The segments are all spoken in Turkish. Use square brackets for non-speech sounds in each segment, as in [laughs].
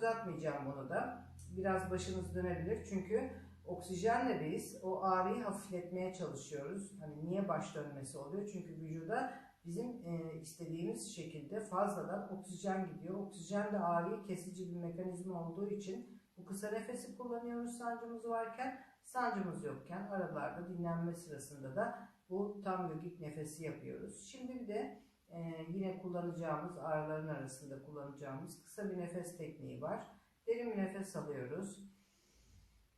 uzatmayacağım bunu da. Biraz başınız dönebilir çünkü oksijenle biz o ağrıyı hafifletmeye çalışıyoruz. Hani niye baş dönmesi oluyor? Çünkü vücuda bizim e, istediğimiz şekilde fazladan oksijen gidiyor. Oksijen de ağrıyı kesici bir mekanizma olduğu için bu kısa nefesi kullanıyoruz sancımız varken, sancımız yokken aralarda dinlenme sırasında da bu tam yogik nefesi yapıyoruz. Şimdi bir de e, yine kullanacağımız ağrıların arasında kullanacağımız kısa bir nefes tekniği var. Derin bir nefes alıyoruz.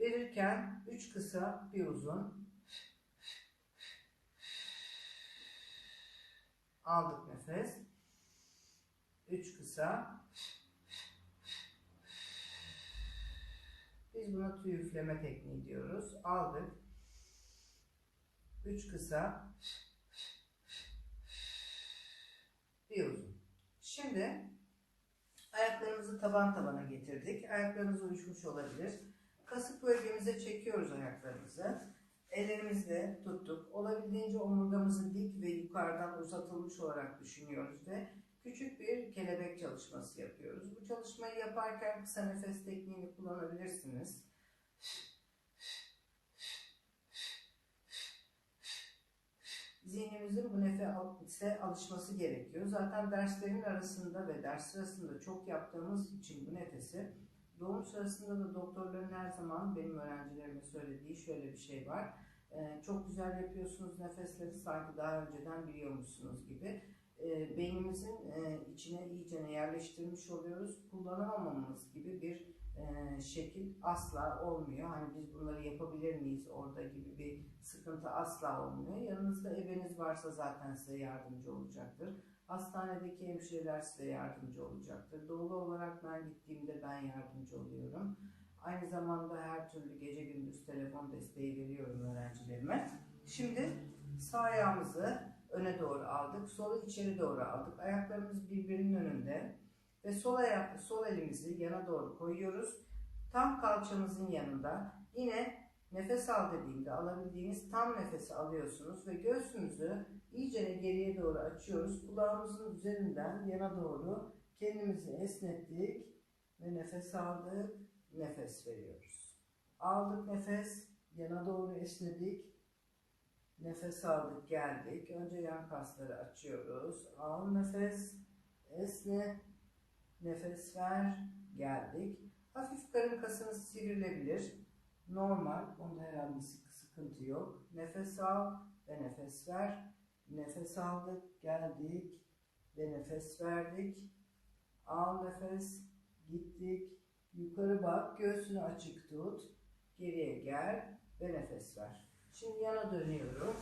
Verirken 3 kısa bir uzun. Aldık nefes. 3 kısa. Biz buna tüy üfleme tekniği diyoruz. Aldık. 3 kısa. Bir uzun. Şimdi ayaklarımızı taban tabana getirdik. Ayaklarımız uyuşmuş olabilir. Kasık bölgemize çekiyoruz ayaklarımızı. Ellerimizle tuttuk. Olabildiğince omurgamızı dik ve yukarıdan uzatılmış olarak düşünüyoruz ve küçük bir kelebek çalışması yapıyoruz. Bu çalışmayı yaparken kısa nefes tekniğini kullanabilirsiniz. Zihnimizin bu nefese alışması gerekiyor. Zaten derslerin arasında ve ders sırasında çok yaptığımız için bu nefesi Doğum sırasında da doktorların her zaman benim öğrencilerime söylediği şöyle bir şey var. Ee, çok güzel yapıyorsunuz nefesleri sanki daha önceden biliyormuşsunuz gibi. Ee, beynimizin e, içine iyice yerleştirmiş oluyoruz. Kullanamamamız gibi bir e, şekil asla olmuyor. Hani biz bunları yapabilir miyiz orada gibi bir sıkıntı asla olmuyor. Yanınızda ebeniz varsa zaten size yardımcı olacaktır. Hastanedeki hemşireler size yardımcı olacaktır. Doğulu olarak ben gittiğimde ben yardımcı oluyorum. Aynı zamanda her türlü gece gündüz telefon desteği veriyorum öğrencilerime. Şimdi sağ ayağımızı öne doğru aldık, solu içeri doğru aldık. Ayaklarımız birbirinin önünde ve sol ayak, sol elimizi yana doğru koyuyoruz. Tam kalçamızın yanında yine nefes al dediğimde alabildiğiniz tam nefesi alıyorsunuz ve göğsümüzü iyice geriye doğru açıyoruz. Kulağımızın üzerinden yana doğru kendimizi esnettik ve nefes aldık, nefes veriyoruz. Aldık nefes, yana doğru esnedik, nefes aldık, geldik. Önce yan kasları açıyoruz. Al nefes, esne, nefes ver, geldik. Hafif karın kasınız sivrilebilir. Normal, onda herhangi bir sıkıntı yok. Nefes al ve nefes ver. Nefes aldık, geldik ve nefes verdik. Al nefes, gittik. Yukarı bak, göğsünü açık tut. Geriye gel ve nefes ver. Şimdi yana dönüyorum.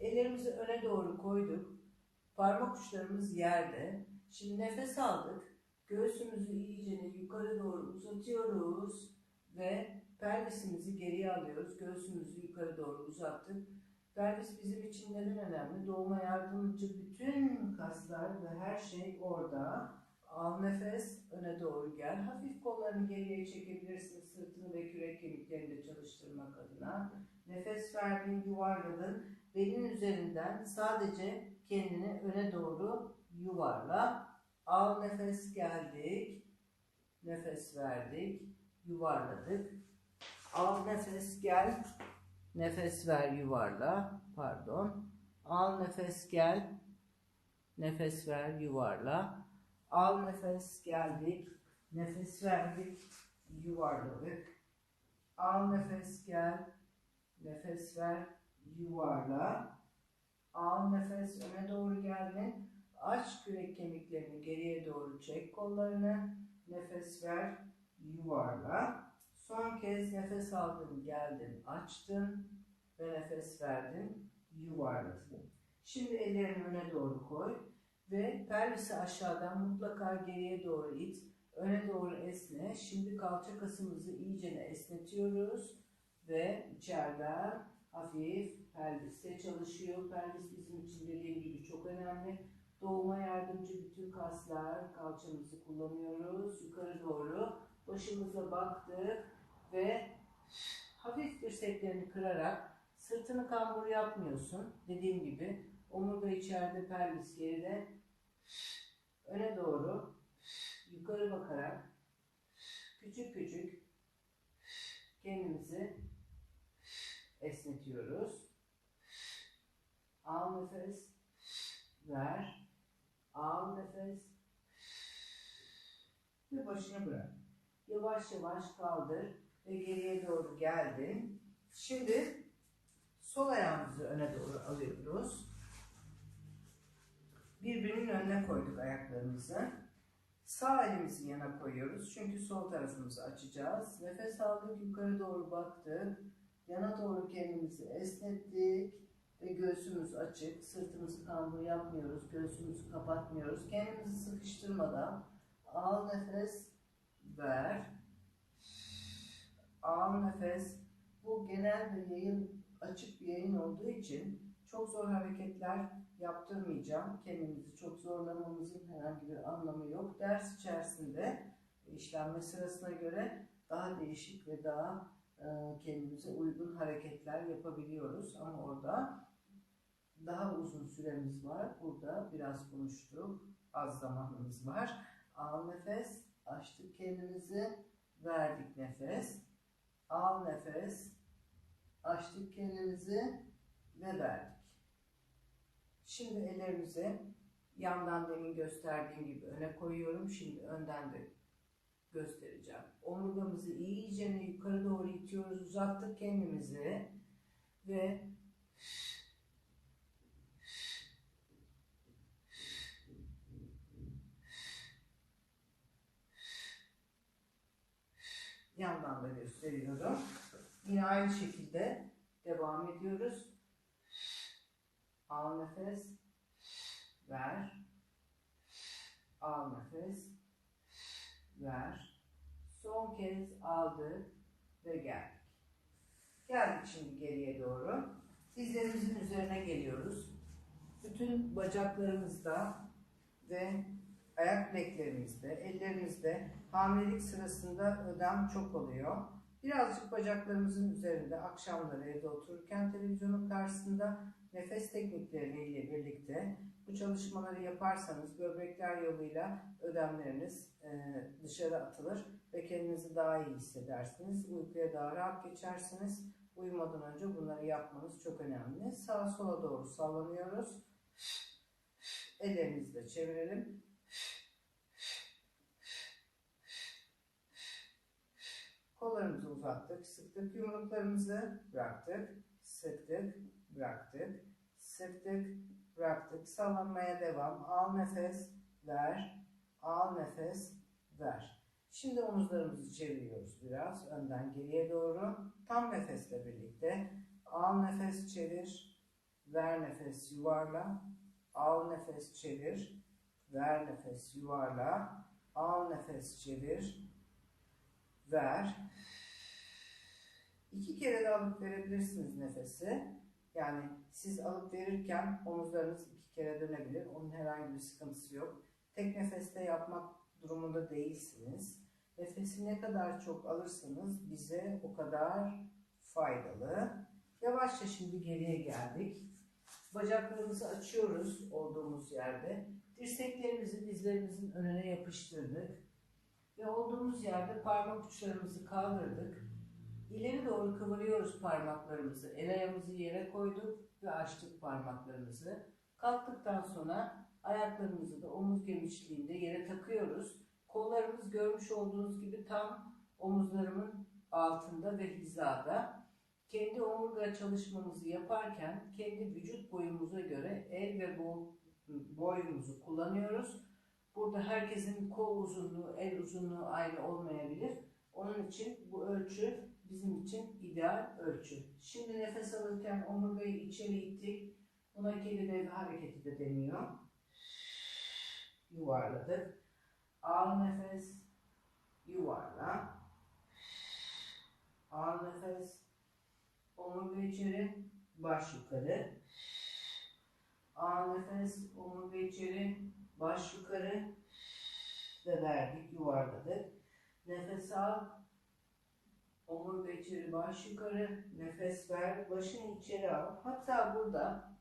Ellerimizi öne doğru koyduk. Parmak uçlarımız yerde. Şimdi nefes aldık. Göğsümüzü iyice yukarı doğru uzatıyoruz ve pelvisimizi geriye alıyoruz. Göğsümüzü yukarı doğru uzattık. Pelvis bizim için neden önemli? Doğuma yardımcı bütün kaslar ve her şey orada. Al nefes, öne doğru gel. Hafif kollarını geriye çekebilirsin sırtını ve kürek kemiklerini de çalıştırmak adına. Nefes verdin, yuvarladın. Belin üzerinden sadece kendini öne doğru yuvarla. Al nefes geldik. Nefes verdik. Yuvarladık. Al nefes gel. Nefes ver yuvarla. Pardon. Al nefes gel. Nefes ver yuvarla. Al nefes geldik. Nefes verdik. Yuvarladık. Al nefes gel. Nefes ver yuvarla. Al nefes öne doğru geldin. Aç kürek kemiklerini geriye doğru çek kollarını. Nefes ver yuvarla. Son kez nefes aldın, geldin, açtın ve nefes verdin, yuvarladın. Şimdi ellerini öne doğru koy ve pelvisi aşağıdan mutlaka geriye doğru it. Öne doğru esne. Şimdi kalça kasımızı iyice esnetiyoruz ve içeriden hafif pelviste çalışıyor. Pelvis bizim için dediğim gibi çok önemli. Doğuma yardımcı bütün kaslar, kalçamızı kullanıyoruz. Yukarı doğru başımıza baktık ve hafif dirseklerini kırarak sırtını kambur yapmıyorsun. Dediğim gibi omurga içeride, pelvis geride. Öne doğru yukarı bakarak küçük küçük kendimizi esnetiyoruz. Al nefes, ver, al nefes ve başını bırak. Yavaş yavaş kaldır ve geriye doğru geldin. Şimdi sol ayağımızı öne doğru alıyoruz. Birbirinin önüne koyduk ayaklarımızı. Sağ elimizi yana koyuyoruz. Çünkü sol tarafımızı açacağız. Nefes aldık, yukarı doğru baktık. Yana doğru kendimizi esnettik. Ve göğsümüz açık. Sırtımızı kambur yapmıyoruz. Göğsümüzü kapatmıyoruz. Kendimizi sıkıştırmadan al nefes, ver. Al nefes. Bu genel bir yayın, açık bir yayın olduğu için çok zor hareketler yaptırmayacağım. Kendimizi çok zorlamamızın herhangi bir anlamı yok. Ders içerisinde işlenme sırasına göre daha değişik ve daha e, kendimize uygun hareketler yapabiliyoruz. Ama orada daha uzun süremiz var. Burada biraz konuştuk. Az zamanımız var. Al nefes. Açtık kendimizi. Verdik nefes. Al nefes. Açtık kendimizi ve verdik. Şimdi ellerimizi yandan demin gösterdiğim gibi öne koyuyorum. Şimdi önden de göstereceğim. Omurgamızı iyice yukarı doğru itiyoruz. Uzattık kendimizi ve yandan da gösteriyorum. Yine aynı şekilde devam ediyoruz. Al nefes. Ver. Al nefes. Ver. Son kez aldık ve geldik. Geldik şimdi geriye doğru. Dizlerimizin üzerine geliyoruz. Bütün bacaklarımızda ve ayak bileklerimizde, ellerimizde hamilelik sırasında ödem çok oluyor. Birazcık bacaklarımızın üzerinde akşamları evde otururken televizyonun karşısında nefes teknikleriyle birlikte bu çalışmaları yaparsanız böbrekler yoluyla ödemleriniz e, dışarı atılır ve kendinizi daha iyi hissedersiniz. Uykuya daha rahat geçersiniz. Uyumadan önce bunları yapmanız çok önemli. Sağa sola doğru sallanıyoruz. Ellerimizi de çevirelim. Kollarımızı uzattık, sıktık yumruklarımızı, bıraktık, sıktık, bıraktık, sıktık, bıraktık. Sallanmaya devam. Al nefes, ver. Al nefes, ver. Şimdi omuzlarımızı çeviriyoruz biraz önden geriye doğru. Tam nefesle birlikte. Al nefes çevir, ver nefes yuvarla. Al nefes çevir, ver nefes yuvarla. Al nefes çevir, ver. İki kere de alıp verebilirsiniz nefesi. Yani siz alıp verirken omuzlarınız iki kere dönebilir. Onun herhangi bir sıkıntısı yok. Tek nefeste yapmak durumunda değilsiniz. Nefesi ne kadar çok alırsanız bize o kadar faydalı. Yavaşça şimdi geriye geldik. Bacaklarımızı açıyoruz olduğumuz yerde. Dirseklerimizi dizlerimizin önüne yapıştırdık. Ve olduğumuz yerde parmak uçlarımızı kaldırdık. İleri doğru kıvırıyoruz parmaklarımızı. El ayağımızı yere koyduk ve açtık parmaklarımızı. Kalktıktan sonra ayaklarımızı da omuz genişliğinde yere takıyoruz. Kollarımız görmüş olduğunuz gibi tam omuzlarımın altında ve hizada. Kendi omurga çalışmamızı yaparken kendi vücut boyumuza göre el ve boyumuzu kullanıyoruz. Burada herkesin kol uzunluğu, el uzunluğu aynı olmayabilir. Onun için bu ölçü bizim için ideal ölçü. Şimdi nefes alırken omurgayı içeri ittik. Buna geri devre hareketi de deniyor. Yuvarladık. Al nefes, yuvarla. Al nefes, omurga içeri, baş yukarı. Al nefes, omurga içeri, baş yukarı ve verdik, yuvarladık. Nefes al, omurga içeri, baş yukarı, nefes ver, başını içeri al. Hatta burada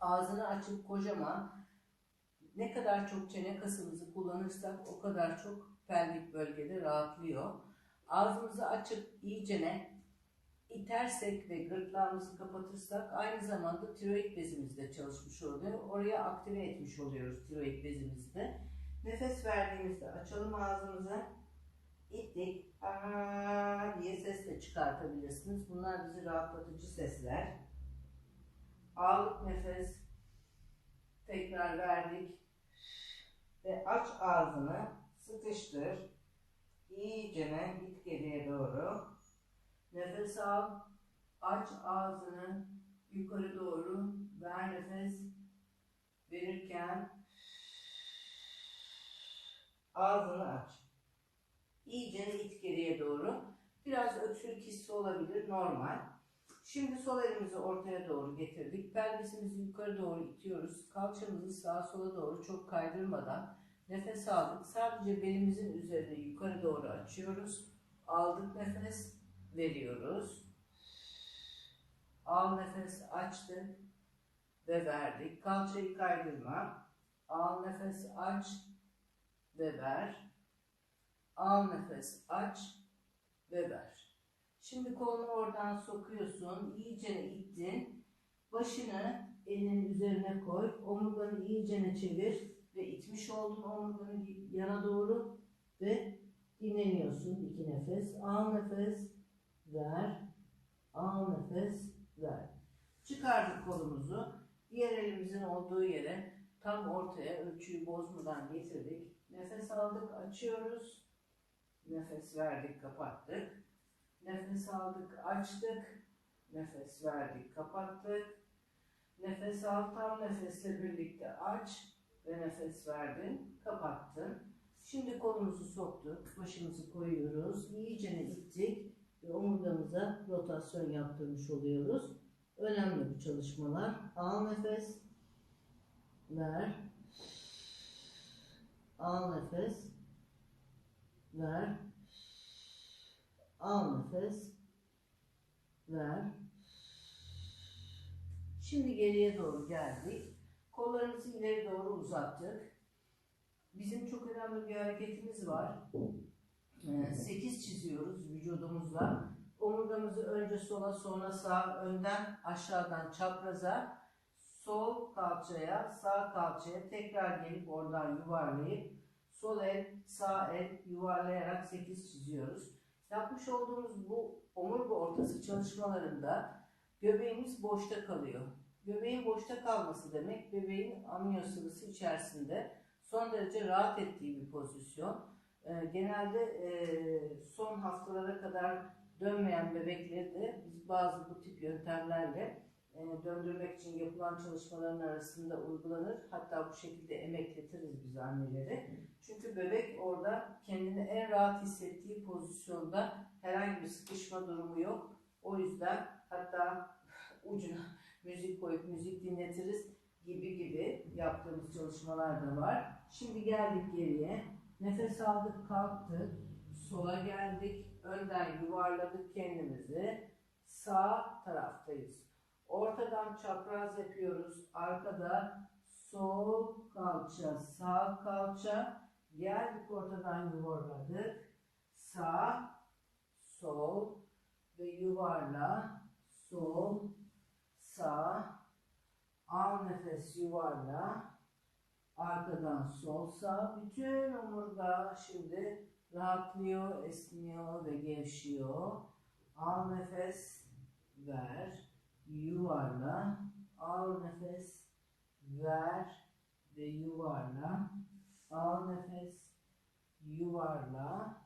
ağzını açıp kocaman ne kadar çok çene kasımızı kullanırsak o kadar çok pelvik bölgede rahatlıyor. Ağzımızı açıp iyicene itersek ve gırtlağımızı kapatırsak aynı zamanda tiroid bezimiz de çalışmış oluyor. Oraya aktive etmiş oluyoruz tiroid bezimizi de. Nefes verdiğimizde açalım ağzımızı. İttik. Aa diye ses de çıkartabilirsiniz. Bunlar bizi rahatlatıcı sesler. Aldık nefes. Tekrar verdik. Ve aç ağzını. Sıkıştır. İyicene git geriye doğru. Nefes al. Aç ağzını. Yukarı doğru. Ver nefes. Verirken ağzını aç. İyice it geriye doğru. Biraz öksürük hissi olabilir. Normal. Şimdi sol elimizi ortaya doğru getirdik. Pelvisimizi yukarı doğru itiyoruz. Kalçamızı sağa sola doğru çok kaydırmadan nefes aldık. Sadece belimizin üzerine yukarı doğru açıyoruz. Aldık nefes, veriyoruz. Al nefes, açtık ve verdik. Kalçayı kaydırma. Al nefes, aç ve ver. Al nefes, aç ve ver. Şimdi kolunu oradan sokuyorsun. İyice ittin. Başını elinin üzerine koy. Omurganı iyicene çevir ve itmiş oldun omurganı yana doğru ve dinleniyorsun. iki nefes. Al nefes, ver. Al nefes, ver. Çıkardık kolumuzu. Diğer elimizin olduğu yere tam ortaya ölçüyü bozmadan getirdik. Nefes aldık, açıyoruz. Nefes verdik, kapattık. Nefes aldık, açtık. Nefes verdik, kapattık. Nefes al, tam nefesle birlikte aç ve nefes verdin, kapattın. Şimdi kolumuzu soktuk, başımızı koyuyoruz. İyice ittik ve omurgamıza rotasyon yaptırmış oluyoruz. Önemli bu çalışmalar. Al nefes, ver. Al nefes, ver. Al nefes, ver. Şimdi geriye doğru geldik. Kollarımızı ileri doğru uzattık. Bizim çok önemli bir hareketimiz var. 8 çiziyoruz vücudumuzla. Omurgamızı önce sola sonra sağa, önden aşağıdan çapraza, sol kalçaya, sağ kalçaya tekrar gelip oradan yuvarlayıp sol el, sağ el yuvarlayarak 8 çiziyoruz. Yapmış olduğumuz bu omurga ortası çalışmalarında göbeğimiz boşta kalıyor. Göbeğin boşta kalması demek bebeğin amniyo sıvısı içerisinde son derece rahat ettiği bir pozisyon. E, genelde e, son haftalara kadar dönmeyen bebekleri de biz bazı bu tip yöntemlerle döndürmek için yapılan çalışmaların arasında uygulanır. Hatta bu şekilde emekletiriz biz anneleri. Çünkü bebek orada kendini en rahat hissettiği pozisyonda herhangi bir sıkışma durumu yok. O yüzden hatta [laughs] ucuna müzik koyup müzik dinletiriz gibi gibi yaptığımız çalışmalar da var. Şimdi geldik geriye. Nefes aldık, kalktık. Sola geldik. Önden yuvarladık kendimizi. Sağ taraftayız. Ortadan çapraz yapıyoruz. Arkada sol kalça, sağ kalça. Geldik ortadan yuvarladık. Sağ, sol ve yuvarla. Sol, sağ. Al nefes yuvarla. Arkadan sol sağ. Bütün omurga şimdi rahatlıyor, esniyor ve gevşiyor. Al nefes, ver, yuvarla. Al nefes, ver ve yuvarla. Al nefes, yuvarla.